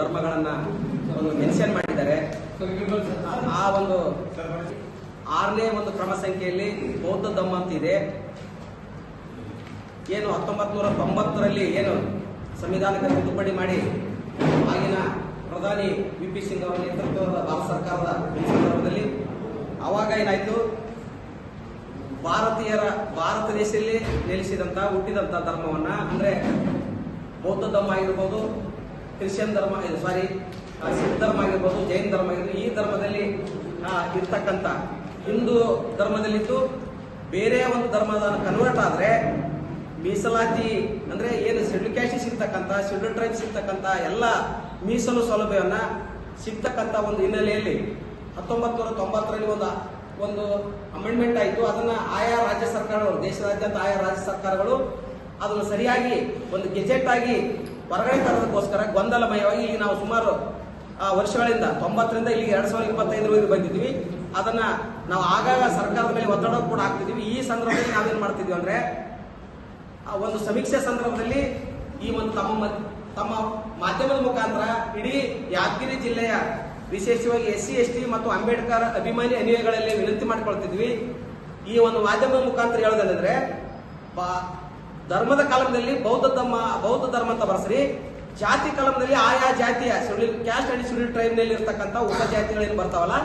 ಧರ್ಮಗಳನ್ನ ಒಂದು ಮೆನ್ಷನ್ ಮಾಡಿದ್ದಾರೆ. ಆ ಒಂದು ಆರನೇ ಒಂದು ಕ್ರಮ ಸಂಖ್ಯೆಯಲ್ಲಿ ಬೌದ್ಧ ಧಮ್ಮ ಅಂತ ಇದೆ. ಏನು ಹತ್ತೊಂಬತ್ ನೂರ ತೊಂಬತ್ತರಲ್ಲಿ ಏನು ಸಂವಿಧಾನಕ್ಕೆ ತಿದ್ದುಪಡಿ ಮಾಡಿ ಆಗಿನ ಪ್ರಧಾನಿ ವಿ ಪಿ ಸಿಂಗ್ ಅವರ ನೇತೃತ್ವದ ಭಾರತ ಸರ್ಕಾರದ ಸಂದರ್ಭದಲ್ಲಿ. ಅವಾಗ ಏನಾಯ್ತು? ಭಾರತೀಯರ, ಭಾರತ ದೇಶದಲ್ಲಿ ನೆಲೆಸಿದಂತ ಹುಟ್ಟಿದಂತ ಧರ್ಮವನ್ನ, ಅಂದ್ರೆ ಬೌದ್ಧ ಧರ್ಮ ಆಗಿರ್ಬೋದು ಕ್ರಿಶ್ಚಿಯನ್ ಧರ್ಮ ಸಾರಿ ಸಿಖ್ ಧರ್ಮ ಆಗಿರ್ಬೋದು, ಜೈನ್ ಧರ್ಮ ಆಗಿರ್ಬೋದು, ಈ ಧರ್ಮದಲ್ಲಿ ಇರ್ತಕ್ಕಂಥ ಹಿಂದೂ ಧರ್ಮದಲ್ಲಿದ್ದು ಬೇರೆ ಒಂದು ಧರ್ಮದ ಕನ್ವರ್ಟ್ ಆದ್ರೆ ಮೀಸಲಾತಿ ಅಂದ್ರೆ ಏನು ಶೆಡ್ಯೂಲ್ ಕ್ಯಾಸ್ಟ್ ಸಿಗ್ತಕ್ಕಂಥ ಶೆಡ್ಯೂಲ್ ಟ್ರೈಬ್ ಸಿಗ್ತಕ್ಕಂಥ ಎಲ್ಲ ಮೀಸಲು ಸೌಲಭ್ಯವನ್ನು ಸಿಗ್ತಕ್ಕಂಥ ಒಂದು ಹಿನ್ನೆಲೆಯಲ್ಲಿ ಹತ್ತೊಂಬತ್ತು ನೂರ ತೊಂಬತ್ತರಲ್ಲಿ ಒಂದು ಒಂದು ಅಮೆಂಡ್ಮೆಂಟ್ ಆಯಿತು. ಅದನ್ನ ಆಯಾ ರಾಜ್ಯ ಸರ್ಕಾರಗಳು ದೇಶದಾದ್ಯಂತ ಆಯಾ ರಾಜ್ಯ ಸರ್ಕಾರಗಳು ಅದನ್ನು ಸರಿಯಾಗಿ ಒಂದು ಗೆಜೆಟ್ ಆಗಿ ಹೊರಗಡೆ ತರೋದಕ್ಕೋಸ್ಕರ ಗೊಂದಲಮಯವಾಗಿ ಇಲ್ಲಿ ನಾವು ಸುಮಾರು ವರ್ಷಗಳಿಂದ ತೊಂಬತ್ತರಿಂದ ಇಲ್ಲಿ ಎರಡ್ ಸಾವಿರದ ಇಪ್ಪತ್ತೈದರವರೆಗೆ ಬಂದಿದ್ವಿ ಅದನ್ನ ನಾವು ಆಗಾಗ ಸರ್ಕಾರದ ಮೇಲೆ ಒತ್ತಡ ಕೂಡ ಹಾಕ್ತಿದ್ವಿ ಈ ಸಂದರ್ಭದಲ್ಲಿ ನಾವೇನ್ ಮಾಡ್ತಿದ್ವಿ ಅಂದ್ರೆ ಒಂದು ಸಮೀಕ್ಷೆ ಸಂದರ್ಭದಲ್ಲಿ ಈ ಒಂದು ತಮ್ಮ ತಮ್ಮ ಮಾಧ್ಯಮದ ಮುಖಾಂತರ ಇಡೀ ಯಾದಗಿರಿ ಜಿಲ್ಲೆಯ ವಿಶೇಷವಾಗಿ ಎಸ್ ಸಿ, ಎಸ್ ಟಿ ಮತ್ತು ಅಂಬೇಡ್ಕರ್ ಅಭಿಮಾನಿ ಅನುಯಾಯಿಗಳಲ್ಲಿ ವಿನಂತಿ ಮಾಡ್ಕೊಳ್ತಿದ್ವಿ. ಈ ಒಂದು ಮಾಧ್ಯಮದ ಮುಖಾಂತರ ಹೇಳೋದಂದ್ರೆ ಧರ್ಮದ ಕಾಲಮದಲ್ಲಿ ಬೌದ್ಧ ಧರ್ಮ ಬೌದ್ಧ ಧರ್ಮ ಅಂತ ಬರ್ಸ್ರಿ. ಜಾತಿ ಕಾಲಮದಲ್ಲಿ ಆಯಾ ಜಾತಿಯ ಶೆಡ್ಯೂಲ್ ಕ್ಯಾಸ್ಟ್ ಅಂಡ್ ಶೆಡ್ಯೂಲ್ ಟ್ರೈಬ್ನಲ್ಲಿ ಇರ್ತಕ್ಕಂಥ ಉಪಜಾತಿಗಳೇನು ಬರ್ತಾವಲ್ಲ,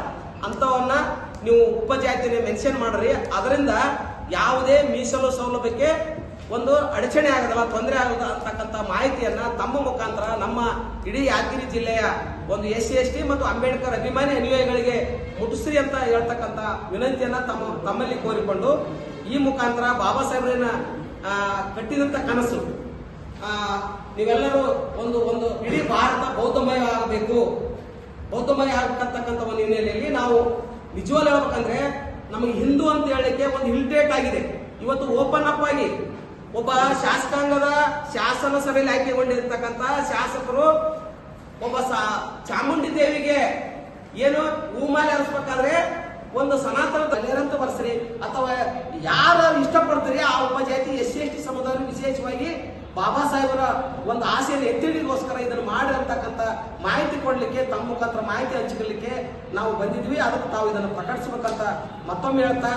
ಅಂತವನ್ನ ನೀವು ಉಪಜಾತಿನ ಮೆನ್ಷನ್ ಮಾಡ್ರಿ. ಅದರಿಂದ ಯಾವುದೇ ಮೀಸಲು ಸೌಲಭ್ಯಕ್ಕೆ ಒಂದು ಅಡಚಣೆ ಆಗದಲ್ಲ, ತೊಂದರೆ ಆಗದ ಅಂತಕ್ಕಂಥ ಮಾಹಿತಿಯನ್ನ ತಮ್ಮ ಮುಖಾಂತರ ನಮ್ಮ ಇಡೀ ಯಾದಗಿರಿ ಜಿಲ್ಲೆಯ ಒಂದು ಎಸ್ ಸಿ, ಎಸ್ ಟಿ ಮತ್ತು ಅಂಬೇಡ್ಕರ್ ಅಭಿಮಾನಿ ಅನುಯಾಯಿಗಳಿಗೆ ಮುಟ್ಟಿಸ್ರಿ ಅಂತ ಹೇಳ್ತಕ್ಕಂಥ ವಿನಂತಿಯನ್ನ ತಮ್ಮ ತಮ್ಮಲ್ಲಿ ಕೋರಿಕೊಂಡು ಈ ಮುಖಾಂತರ ಬಾಬಾ ಸಾಹೇಬ್ರನ್ನ ಆ, ಕಟ್ಟಿದಂತ ಕನಸು. ನೀವೆಲ್ಲರೂ ಒಂದು ಒಂದು ಇಡೀ ಭಾರತ ಬೌದ್ಧಮಯ ಆಗಬೇಕು. ಬೌದ್ಧಮಯ ಆಗತಕ್ಕಂಥ ಒಂದು ಹಿನ್ನೆಲೆಯಲ್ಲಿ ನಾವು ನಿಜವಾಗ್ಲೂ ಹೇಳ್ಬೇಕಂದ್ರೆ ನಮಗೆ ಹಿಂದೂ ಅಂತ ಹೇಳಲಿಕ್ಕೆ ಒಂದು ಹಿಲ್ಟೇಟ್ ಆಗಿದೆ. ಇವತ್ತು ಓಪನ್ ಅಪ್ ಆಗಿ ಒಬ್ಬ ಶಾಸಕಾಂಗದ ಶಾಸನ ಸಭೆಯಲ್ಲಿ ಆಯ್ಕೆಗೊಂಡಿರ್ತಕ್ಕಂಥ ಶಾಸಕರು ಒಬ್ಬ ಚಾಮುಂಡಿ ದೇವಿಗೆ ಏನು ಹೂಮಾಲೆ ಹರಿಸ್ಬೇಕಾದ್ರೆ ಒಂದು ಸನಾತನ ಕಲ್ಯಾಣ ಬರ್ಸ್ರಿ ಅಥವಾ ಯಾರು ಇಷ್ಟಪಡ್ತೀರಿ ಆ ಉಪಜಾತಿ ಎಸ್ ಸಿ, ಎಸ್ ಟಿ ಸಮುದಾಯ ವಿಶೇಷವಾಗಿ ಬಾಬಾ ಸಾಹೇಬರ ಒಂದು ಆಸೆಯನ್ನು ಎತ್ತಿಡಿಗೋಸ್ಕರ ಇದನ್ನು ಮಾಡಿ ಅಂತಕ್ಕಂಥ ಮಾಹಿತಿ ಕೊಡ್ಲಿಕ್ಕೆ, ತಮ್ಮ ಮುಖಾಂತರ ಮಾಹಿತಿ ಹಂಚಿಕೊಳ್ಳಲಿಕ್ಕೆ ನಾವು ಬಂದಿದ್ವಿ. ಅದಕ್ಕೆ ತಾವು ಇದನ್ನು ಪ್ರಕಟಿಸಬೇಕಂತ ಮತ್ತೊಮ್ಮೆ ಹೇಳ್ತಾ